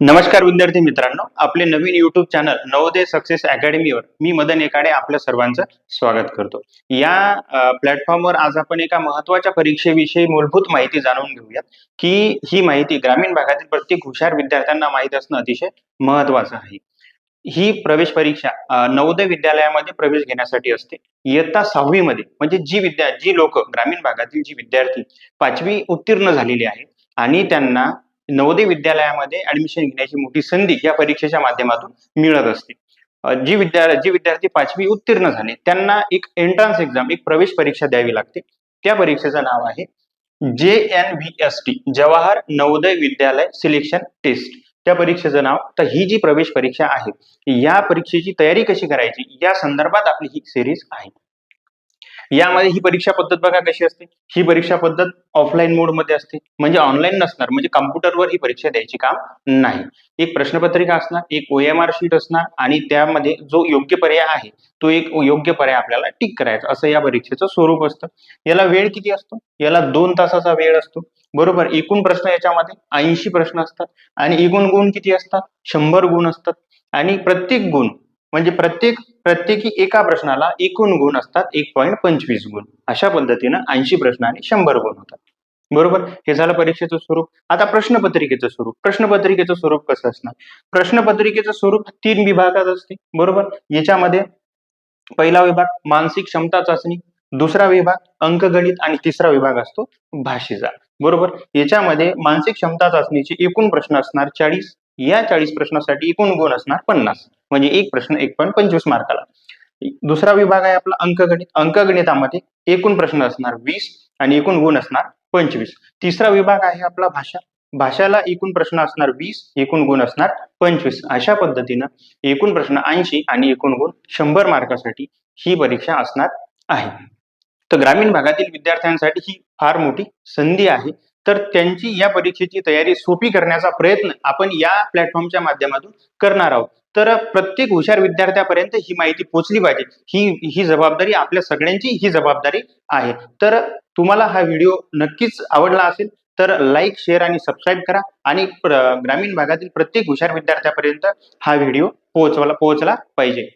नमस्कार विद्यार्थी मित्रांनो आपले नवीन युट्यूब चॅनल नवोदय सक्सेस अकॅडमीवर मी मदन एकाडे आपल्या सर्वांचं स्वागत करतो. या प्लॅटफॉर्मवर आज आपण एका महत्त्वाच्या परीक्षेविषयी मूलभूत माहिती जाणून घेऊयात की ही माहिती ग्रामीण भागातील प्रत्येक हुशार विद्यार्थ्यांना माहीत असणं अतिशय महत्वाचं आहे. ही प्रवेश परीक्षा नवोदय विद्यालयामध्ये प्रवेश घेण्यासाठी असते. इयत्ता सहावी मध्ये म्हणजे जी विद्या जी लोक ग्रामीण भागातील जी विद्यार्थी पाचवी उत्तीर्ण झालेली आहेत आणि त्यांना नवोदय विद्यालयामध्ये ऍडमिशन घेण्याची मोठी संधी या परीक्षेच्या माध्यमातून मिळत असते. जी विद्या जी विद्यार्थी पाचवी उत्तीर्ण झाले त्यांना एक एंट्रन्स एक्झाम एक प्रवेश परीक्षा द्यावी लागते. त्या परीक्षेचं नाव आहे J N V S T Jawahar Navodaya Vidyalaya selection test त्या परीक्षेचं नाव तर ही जी प्रवेश परीक्षा आहे या परीक्षेची तयारी कशी करायची या संदर्भात आपली ही सिरीज आहे. यामध्ये ही परीक्षा पद्धत बघा कशी असते? ही परीक्षा पद्धत ऑफलाईन मोडमध्ये असते. म्हणजे ऑनलाईन नसणार. म्हणजे कम्प्युटरवर ही परीक्षा द्यायची काम नाही. एक प्रश्नपत्रिका असणार एक ओ एम आर शीट असणार आणि त्यामध्ये जो योग्य पर्याय आहे तो एक योग्य पर्याय आपल्याला टिक करायचा. असं या परीक्षेचं स्वरूप असतं. याला वेळ किती असतो? याला दोन तासाचा वेळ असतो. बरोबर? एकूण प्रश्न याच्यामध्ये ऐंशी प्रश्न असतात आणि एकूण गुण किती असतात? शंभर गुण असतात. आणि प्रत्येक गुण म्हणजे प्रत्येक प्रत्येकी एका प्रश्नाला एकूण गुण असतात एक पॉईंट पंचवीस गुण. अशा पद्धतीनं ऐंशी प्रश्न आणि शंभर गुण होतात. बरोबर? हे झालं परीक्षेचं स्वरूप. आता प्रश्नपत्रिकेचं स्वरूप. प्रश्नपत्रिकेचं स्वरूप कसं असणार? प्रश्नपत्रिकेचं स्वरूप तीन विभागात असते. बरोबर? याच्यामध्ये पहिला विभाग मानसिक क्षमता चाचणी दुसरा विभाग अंकगणित आणि तिसरा विभाग असतो भाषेचा. बरोबर? याच्यामध्ये मानसिक क्षमता चाचणीचे एकूण प्रश्न असणार चाळीस. या चाळीस प्रश्नासाठी एकूण गुण असणार पन्नास. म्हणजे एक प्रश्न एक पॉईंट पंचवीस मार्काला दुसरा विभाग आहे आपला अंकगणित. अंकगणितामध्ये एकूण प्रश्न असणार वीस आणि एकूण गुण असणार पंचवीस. तिसरा विभाग आहे आपला भाषा. भाषाला एकूण प्रश्न असणार वीस एकूण गुण असणार पंचवीस. अशा पद्धतीनं एकूण प्रश्न ऐंशी आणि एकूण गुण शंभर मार्कासाठी ही परीक्षा असणार आहे. तर ग्रामीण भागातील विद्यार्थ्यांसाठी ही फार मोठी संधी आहे. तर त्यांची या परीक्षेची तयारी सोपी करण्याचा प्रयत्न आपण या प्लॅटफॉर्मच्या माध्यमातून करणार आहोत. तर प्रत्येक हुशार विद्यार्थ्यापर्यंत ही माहिती पोहोचली पाहिजे. ही ही जबाबदारी आपल्या सगळ्यांची ही जबाबदारी आहे. तर तुम्हाला हा व्हिडिओ नक्कीच आवडला असेल तर लाईक शेअर आणि सबस्क्राईब करा आणि ग्रामीण भागातील प्रत्येक हुशार विद्यार्थ्यापर्यंत हा व्हिडिओ पोहोचवला पोहोचला पाहिजे.